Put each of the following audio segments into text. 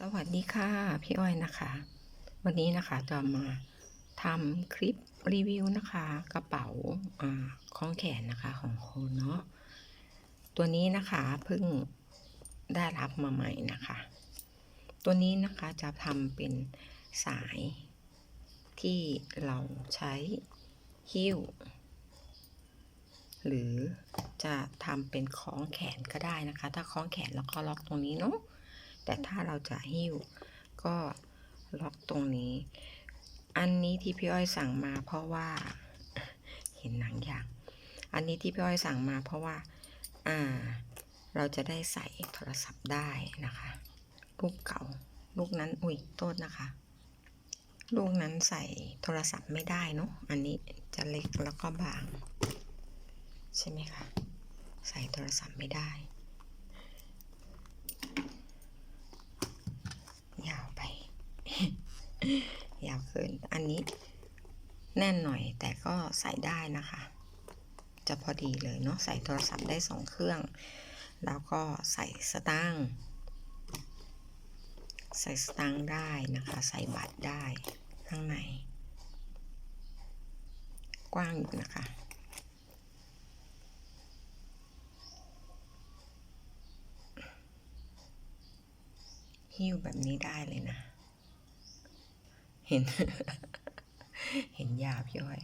สวัสดีค่ะ พี่อ้อยนะคะ วันนี้นะคะจะมาทำคลิปรีวิวนะคะ กระเป๋าคล้องแขนนะคะของโคนเนาะตัวนี้นะคะเพิ่งได้รับมาใหม่นะคะ ตัวนี้นะคะจะทำเป็นสายที่เราใช้หิ้ว หรือจะทำเป็นคล้องแขนก็ได้นะคะ ถ้าคล้องแขนแล้วก็ล็อกตรงนี้เนาะ แต่ถ้าเราจะหิ้วก็ล็อกตรงนี้ อันนี้ที่พี่อ้อยสั่งมาเพราะว่าเห็นหนังอย่าง อันนี้ที่พี่อ้อยสั่งมาเพราะว่า อ่า เราจะได้ใส่โทรศัพท์ได้นะคะลูกเก่าลูกนั้นอุ้ยโทษนะคะ ลูกนั้นใส่โทรศัพท์ไม่ได้เนาะอันนี้จะเล็กแล้วก็บาง ใช่ไหมคะ ใส่โทรศัพท์ไม่ได้ ยาวไป ยาวเกินอันนี้แน่นหน่อยแต่ก็ใส่ได้นะคะ จะพอดีเลยเนาะใส่โทรศัพท์ได้สองเครื่อง แล้วก็ใส่สตางค์ใส่สตางค์ได้นะคะ ใส่บัตรได้ข้างใน กว้างอยู่นะคะ หิ้วแบบนี้ได้เลยนะ เห็น เห็นยาพี่อ้อย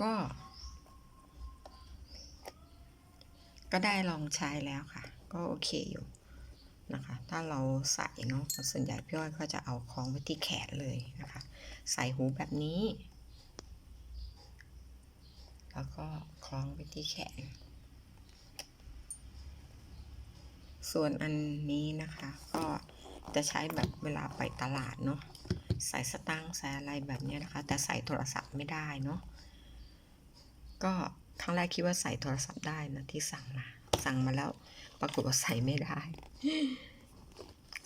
ก็ ก็ได้ลองใช้แล้วค่ะ ก็โอเคอยู่นะคะ ถ้าเราใส่เนาะส่วนใหญ่พี่อ้อยก็จะเอาคล้องไว้ที่แขนเลยนะคะ ใส่หูแบบนี้ แล้วก็คล้องไปที่แขน ส่วนอันนี้นะคะก็จะใช้แบบเวลาไปตลาดเนาะใส่สตางค์ใส่อะไรแบบนี้นะคะ แต่ใส่โทรศัพท์ไม่ได้เนาะก็ครั้งแรกคิดว่าใส่โทรศัพท์ได้นะที่สั่งมา สั่งมาแล้วปรากฏว่าใส่ไม่ได้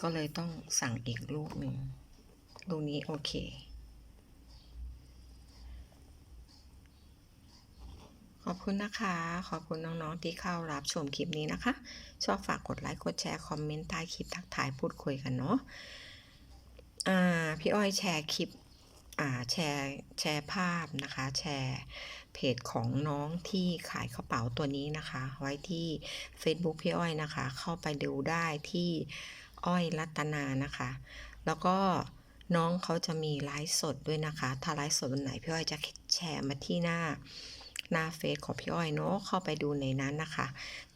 ก็เลยต้องสั่งอีกลูกหนึ่งลูกนี้โอเค ขอบคุณนะคะ ขอบคุณน้องๆที่เข้ารับชมคลิปนี้นะคะ ชอบฝากกดไลค์ กดแชร์ คอมเมนต์ใต้คลิปทักทายพูดคุยกันเนาะอ่าพี่อ้อยแชร์คลิปอ่าแชร์แชร์ภาพนะคะ แชร์เพจของน้องที่ขายกระเป๋าตัวนี้นะคะ ไว้ที่ Facebook พี่อ้อยนะคะ เข้าไปดูได้ที่อ้อยรัตนานะคะ แล้วก็น้องเขาจะมีไลฟ์สดด้วยนะคะ ถ้าไลฟ์สดวันไหนพี่อ้อยจะแชร์มาที่หน้า หน้าเฟซของพี่อ้อยเนาะเข้าไปดูในนั้นนะคะ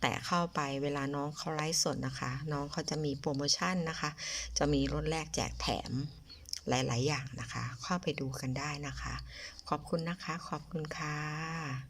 แต่เข้าไปเวลาน้องเขาไลฟ์สดนะคะ น้องเขาจะมีโปรโมชั่นนะคะ จะมีลดแลกแจกแถมหลาย ๆ อย่างนะคะ เข้าไปดูกันได้นะคะ ขอบคุณนะคะ ขอบคุณค่ะ